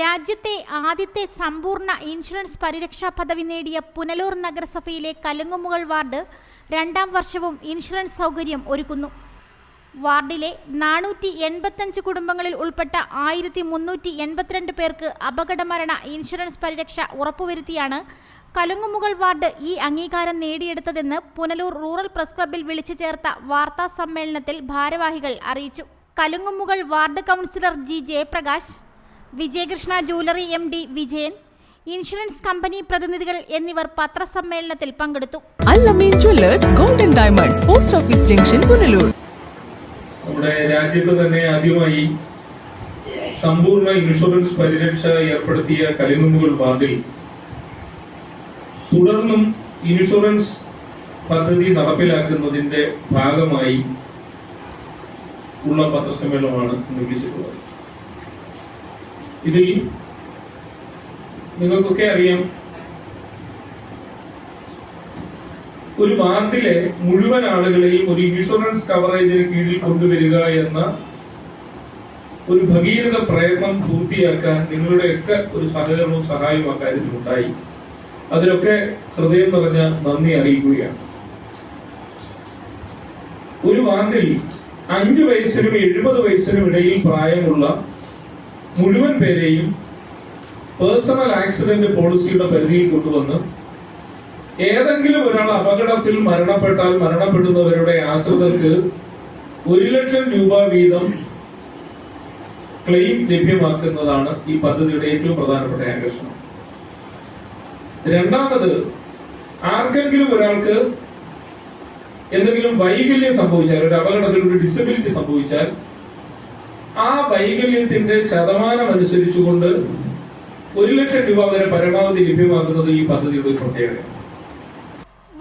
രാജ്യത്തെ ആദ്യത്തെ സമ്പൂർണ ഇൻഷുറൻസ് പരിരക്ഷാ പദവി നേടിയ പുനലൂർ നഗരസഭയിലെ കലുങ്ങുമുകൾ വാർഡ് രണ്ടാം വർഷവും ഇൻഷുറൻസ് സൗകര്യം ഒരുക്കുന്നു. വാർഡിലെ നാനൂറ്റി എൺപത്തഞ്ച് കുടുംബങ്ങളിൽ ഉൾപ്പെട്ട ആയിരത്തി മുന്നൂറ്റി എൺപത്തിരണ്ട് പേർക്ക് അപകടമരണ ഇൻഷുറൻസ് പരിരക്ഷ ഉറപ്പുവരുത്തിയാണ് കലുങ്ങുമുകൾ വാർഡ് ഈ അംഗീകാരം നേടിയെടുത്തതെന്ന് പുനലൂർ റൂറൽ പ്രസ് ക്ലബ്ബിൽ വിളിച്ചു ചേർത്ത വാർത്താ സമ്മേളനത്തിൽ ഭാരവാഹികൾ അറിയിച്ചു. Kalungumukal ward councillor G Jayaprakash Vijayakrishna jewellery M D Vijayan insurance company പ്രതിനിധികൾ എന്നിവർ പത്രസമ്മേളനത്തിൽ പങ്കെടുത്തു. Allameen jewellers golden diamonds post office junction Punalur. നമ്മുടെ രാജ്യത്ത് തന്നെ ആദ്യമായി സമ്പൂർണ ഇൻഷുറൻസ് പരിരക്ഷ ഏർപ്പെടുത്തിയ കലിമുമ്പുകൾ വാർഡിൽ തുടർന്നും ഇൻഷുറൻസ് പദ്ധതി നടപ്പിലാക്കുന്നതിന്റെ ഭാഗമായി ഉള്ള പത്രസമ്മേളനമാണ് നിർമ്മിച്ചിട്ടുള്ളത്. ഇതിൽ നിങ്ങൾക്കൊക്കെ അറിയാം. ഒരു വാർഡിലെ മുഴുവൻ ആളുകളെയും ഒരു ഇൻഷുറൻസ് കവറേജിന് കീഴിൽ കൊണ്ടുവരിക എന്ന ഒരു ഭഗീരഥ പ്രയത്നം പൂർത്തിയാക്കാൻ നിങ്ങളുടെയൊക്കെ ഒരു സഹകരണവും സഹായവും അക്കാര്യത്തിൽ ഉണ്ടായി. അതിലൊക്കെ ഹൃദയം നിറഞ്ഞ നന്ദി അറിയിക്കുകയാണ്. ഒരു വാർഡിൽ അഞ്ചു വയസ്സിനും എഴുപത് വയസ്സിനും ഇടയിൽ പ്രായമുള്ള മുഴുവൻ പേരെയും പേഴ്സണൽ ആക്സിഡന്റ് പോളിസിയുടെ പരിധിയിൽ കൊണ്ടുവന്ന് ഏതെങ്കിലും ഒരാൾ അപകടത്തിൽ മരണപ്പെട്ടാൽ മരണപ്പെടുന്നവരുടെ ആശ്രിതർക്ക് ഒരു ലക്ഷം രൂപ വീതം ക്ലെയിം ലഭ്യമാക്കുന്നതാണ് ഈ പദ്ധതിയുടെ ഏറ്റവും പ്രധാനപ്പെട്ട ആകർഷണം രണ്ടാമത് ആർക്കെങ്കിലും ഒരാൾക്ക് എന്തെങ്കിലും വൈകല്യം സംഭവിച്ചാൽ ഒരു അപകടത്തിൽ ഒരു ഡിസബിലിറ്റി സംഭവിച്ചാൽ ആ വൈകല്യത്തിന്റെ ശതമാനം അനുസരിച്ചുകൊണ്ട് ഒരു ലക്ഷം രൂപ വരെ പരമാവധി ലഭ്യമാക്കുന്നത് ഈ പദ്ധതിയുടെ പ്രത്യേകത.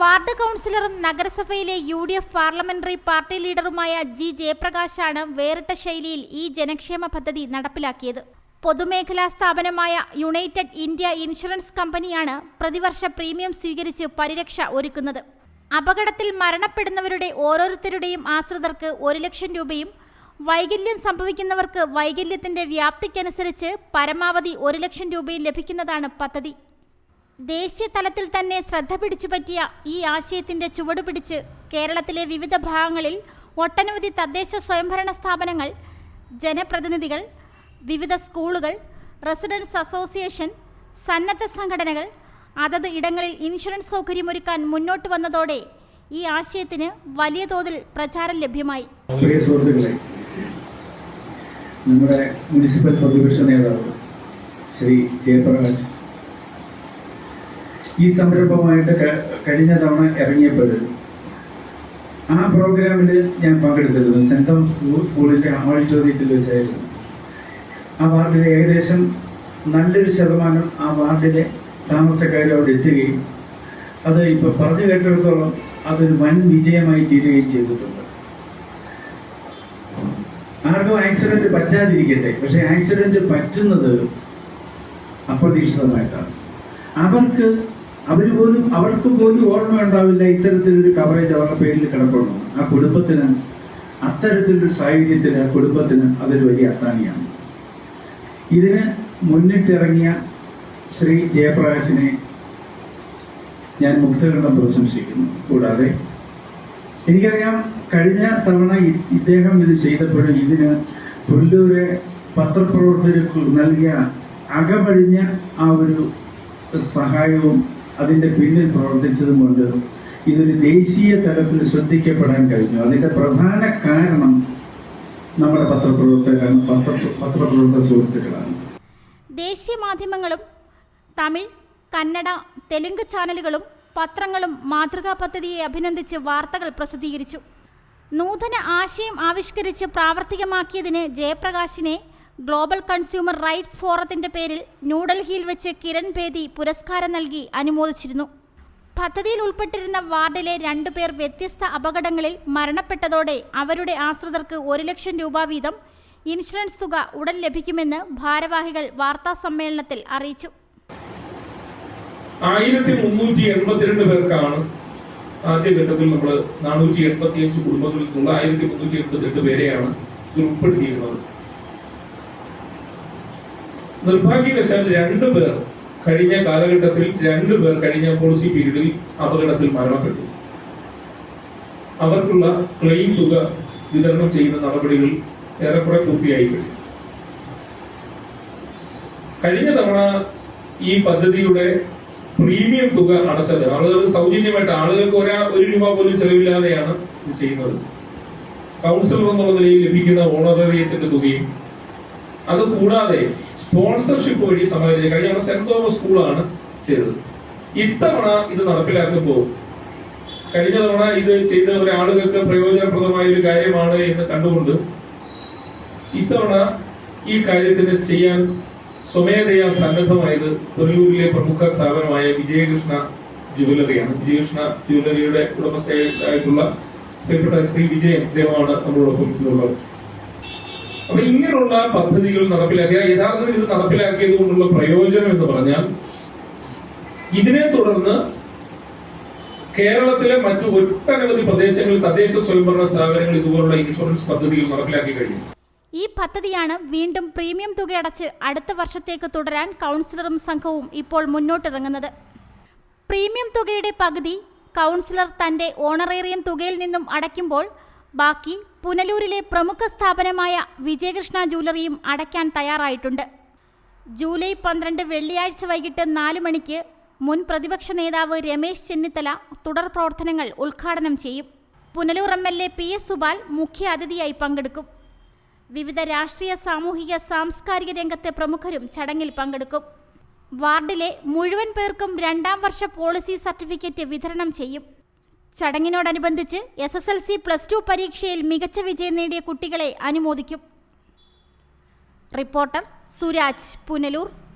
വാർഡ് കൗൺസിലറും നഗരസഭയിലെ U D F parliamentary party ലീഡറുമായ G ജയപ്രകാശാണ് വേറിട്ട ശൈലിയിൽ ഈ ജനക്ഷേമ പദ്ധതി നടപ്പിലാക്കിയത്. പൊതുമേഖലാ സ്ഥാപനമായ യുണൈറ്റഡ് ഇന്ത്യ ഇൻഷുറൻസ് കമ്പനിയാണ് പ്രതിവർഷ പ്രീമിയം സ്വീകരിച്ച് പരിരക്ഷ ഒരുക്കുന്നത്. അപകടത്തിൽ മരണപ്പെടുന്നവരുടെ ഓരോരുത്തരുടെയും ആശ്രിതർക്ക് ഒരു ലക്ഷം രൂപയും വൈകല്യം സംഭവിക്കുന്നവർക്ക് വൈകല്യത്തിന്റെ വ്യാപ്തിക്കനുസരിച്ച് പരമാവധി ഒരു ലക്ഷം രൂപയും ലഭിക്കുന്നതാണ് പദ്ധതി. ദേശീയ തലത്തിൽ തന്നെ ശ്രദ്ധ പിടിച്ചുപറ്റിയ ഈ ആശയത്തിന്റെ ചുവടുപിടിച്ച് കേരളത്തിലെ വിവിധ ഭാഗങ്ങളിൽ ഒട്ടനവധി തദ്ദേശ സ്വയംഭരണ സ്ഥാപനങ്ങൾ ജനപ്രതിനിധികൾ വിവിധ സ്കൂളുകൾ റെസിഡൻസ് അസോസിയേഷൻ സന്നദ്ധ സംഘടനകൾ അതത് ഇടങ്ങളിൽ ഇൻഷുറൻസ് സൗകര്യമൊരുക്കാൻ മുന്നോട്ട് വന്നതോടെ ഈ ആശയത്തിന് വലിയ തോതിൽ പ്രചാരം ലഭ്യമായി. നമ്മുടെ മുനിസിപ്പൽ പ്രതിപക്ഷ നേതാവ് ശ്രീ ജയപ്രകാശ്. ഈ സംരംഭമായിട്ട് കഴിഞ്ഞ തവണ ഇറങ്ങിയപ്പോൾ ആ പ്രോഗ്രാമിൽ ഞാൻ പങ്കെടുത്തിരുന്നു. സെന്റ് തോമസ് സ്കൂളിന്റെ ഓഡിറ്റോറിയത്തിൽ വെച്ചായിരുന്നു. ആ വാർഡിലെ ഏകദേശം നല്ലൊരു ശതമാനം ആ വാർഡിലെ താമസക്കാർ അവിടെ എത്തുകയും അത് ഇപ്പൊ പറഞ്ഞു കേട്ടിടത്തോളം അതൊരു വൻ വിജയമായി തീരുകയും ചെയ്തിട്ടുണ്ട്. ആർക്കും ആക്സിഡന്റ് പറ്റാതിരിക്കട്ടെ. പക്ഷെ ആക്സിഡന്റ് പറ്റുന്നത് അപ്രതീക്ഷിതമായിട്ടാണ്. അവർക്ക് അവർ പോലും അവർക്ക് പോലും ഓർമ്മ ഉണ്ടാവില്ല ഇത്തരത്തിലൊരു കവറേജ് അവരുടെ പേരിൽ കിടപ്പുള്ളൂ ആ കുടുംബത്തിന് അത്തരത്തിലൊരു സാഹചര്യത്തിൽ ആ കുടുംബത്തിന് അതൊരു വലിയ അത്താണിയാണ്. ഇതിന് മുന്നിട്ടിറങ്ങിയ ശ്രീ ജയപ്രകാശിനെ ഞാൻ മുക്തകണ്ഠം പ്രശംസിക്കുന്നു. കൂടാതെ എനിക്കറിയാം കഴിഞ്ഞ തവണ ഇദ്ദേഹം ഇത് ചെയ്തപ്പോഴും ഇതിന് പുല്ലൂരെ പത്രപ്രവർത്തകർക്ക് നൽകിയ അകമഴിഞ്ഞ ആ ഒരു സഹായവും അതിന്റെ പിന്നിൽ പ്രവർത്തിച്ചതും കൊണ്ട് ഇതൊരു ദേശീയ തലത്തിൽ ശ്രദ്ധിക്കപ്പെടാൻ കഴിഞ്ഞു. അതിന്റെ പ്രധാന കാരണം നമ്മുടെ പത്രപ്രവർത്തകർ പത്ര പത്രപ്രവർത്തക സുഹൃത്തുക്കളാണ്. ദേശീയ മാധ്യമങ്ങളും തമിഴ് കന്നഡ തെലുങ്ക് ചാനലുകളും പത്രങ്ങളും മാതൃകാ പദ്ധതിയെ അഭിനന്ദിച്ച് വാർത്തകൾ പ്രസിദ്ധീകരിച്ചു. നൂതന ആശയം ആവിഷ്കരിച്ച് പ്രാവർത്തികമാക്കിയതിന് ജയപ്രകാശിനെ ഗ്ലോബൽ കൺസ്യൂമർ റൈറ്റ്സ് ഫോറത്തിന്റെ പേരിൽ ന്യൂഡൽഹിയിൽ വെച്ച് കിരൺ ബേദി പുരസ്കാരം നൽകി അനുമോദിച്ചിരുന്നു. പദ്ധതിയിൽ ഉൾപ്പെട്ടിരുന്ന വാർഡിലെ രണ്ടുപേർ വ്യത്യസ്ത അപകടങ്ങളിൽ മരണപ്പെട്ടതോടെ അവരുടെ ആശ്രിതർക്ക് ഒരു ലക്ഷം രൂപ വീതം ഇൻഷുറൻസ് തുക ഉടൻ ലഭിക്കുമെന്ന് ഭാരവാഹികൾ വാർത്താ സമ്മേളനത്തിൽ അറിയിച്ചു. ആയിരത്തി മുന്നൂറ്റി എൺപത്തിരണ്ട് പേർക്കാണ് ആദ്യഘട്ടത്തിൽ നമ്മൾ നാനൂറ്റി എൺപത്തി അഞ്ച് കുടുംബങ്ങളിൽ നിന്നുള്ള ആയിരത്തി മുന്നൂറ്റി എൺപത്തിരണ്ട് പേരെയാണ് ഇതിൽ ഉൾപ്പെടുത്തിയിരുന്നത്. നിർഭാഗ്യവശാൽ രണ്ടു പേർ കഴിഞ്ഞ കാലഘട്ടത്തിൽ രണ്ടു പേർ കഴിഞ്ഞ പോളിസി പീരീഡിൽ അപകടത്തിൽ മരണപ്പെട്ടു. അവർക്കുള്ള ക്ലെയിം തുക വിതരണം ചെയ്യുന്ന നടപടികൾ ഏറെക്കുറെ പൂർത്തിയായി കഴിഞ്ഞ തവണ ഈ പദ്ധതിയുടെ പ്രീമിയം തുക അടച്ചത്. ആളുകൾ സൗജന്യമായിട്ട് ആളുകൾക്ക് ഒരാ ഒരു രൂപ പോലും ചെലവില്ലാതെയാണ് ഇത് ചെയ്യുന്നത്. കൗൺസിലർ എന്നുള്ള നിലയിൽ ലഭിക്കുന്ന ഓണറേറിയത്തിന്റെ തുകയും അത് കൂടാതെ സ്പോൺസർഷിപ്പ് വഴി സമാഹരിച്ച കഴിഞ്ഞ തവണ സെന്റ് തോമസ് സ്കൂളാണ് ചെയ്തത്. ഇത്തവണ ഇത് നടപ്പിലാക്കുമ്പോൾ കഴിഞ്ഞ തവണ ഇത് ചെയ്ത ഒരാളുകൾക്ക് പ്രയോജനപ്രദമായ ഒരു കാര്യമാണ് എന്ന് കണ്ടുകൊണ്ട് ഇത്തവണ ഈ കാര്യത്തിന് ചെയ്യാൻ സ്വമേധയാ സന്നദ്ധമായത് പുനലൂരിലെ പ്രമുഖ സ്ഥാപനമായ വിജയകൃഷ്ണ ജുവലറിയാണ് വിജയകൃഷ്ണ ജുവലറിയുടെ ഉടമസ്ഥയായിട്ടുള്ള പ്രിയപ്പെട്ട ശ്രീ വിജയൻ അദ്ദേഹമാണ് നമ്മളോടൊപ്പം ഇന്നുള്ളത്. അപ്പൊ ഇങ്ങനെയുള്ള പദ്ധതികൾ നടപ്പിലാക്കിയ യഥാർത്ഥത്തിൽ ഇത് നടപ്പിലാക്കിയത് കൊണ്ടുള്ള പ്രയോജനം എന്ന് പറഞ്ഞാൽ ഇതിനെ തുടർന്ന് കേരളത്തിലെ മറ്റു ഒട്ടനവധി പ്രദേശങ്ങളിൽ തദ്ദേശ സ്വയംഭരണ സ്ഥാപനങ്ങൾ ഇതുപോലുള്ള ഇൻഷുറൻസ് പദ്ധതികൾ നടപ്പിലാക്കി കഴിഞ്ഞു. ഈ പദ്ധതിയാണ് വീണ്ടും പ്രീമിയം തുകയടച്ച് അടുത്ത വർഷത്തേക്ക് തുടരാൻ കൗൺസിലറും സംഘവും ഇപ്പോൾ മുന്നോട്ടിറങ്ങുന്നത്. പ്രീമിയം തുകയുടെ പകുതി കൗൺസിലർ തന്റെ ഓണറേറിയം തുകയിൽ നിന്നും അടയ്ക്കുമ്പോൾ ബാക്കി പുനലൂരിലെ പ്രമുഖ സ്ഥാപനമായ വിജയകൃഷ്ണ ജ്വല്ലറിയും അടയ്ക്കാൻ തയ്യാറായിട്ടുണ്ട്. ജൂലൈ പന്ത്രണ്ട് വെള്ളിയാഴ്ച വൈകിട്ട് നാല് മണിക്ക് മുൻ പ്രതിപക്ഷ നേതാവ് രമേശ് ചെന്നിത്തല തുടർ പ്രവർത്തനങ്ങൾ ഉദ്ഘാടനം ചെയ്യും. Punalur M L A P S Supal മുഖ്യ അതിഥിയായി പങ്കെടുക്കും. വിവിധ രാഷ്ട്രീയ സാമൂഹിക സാംസ്കാരിക രംഗത്തെ പ്രമുഖരും ചടങ്ങിൽ പങ്കെടുക്കും. വാർഡിലെ മുഴുവൻ പേർക്കും രണ്ടാം വർഷ പോളിസി സർട്ടിഫിക്കറ്റ് വിതരണം ചെയ്യും. ചടങ്ങിനോടനുബന്ധിച്ച് S S L C plus two പരീക്ഷയിൽ മികച്ച വിജയം നേടിയ കുട്ടികളെ അനുമോദിക്കും. റിപ്പോർട്ടർ സുരാജ് പുനലൂർ.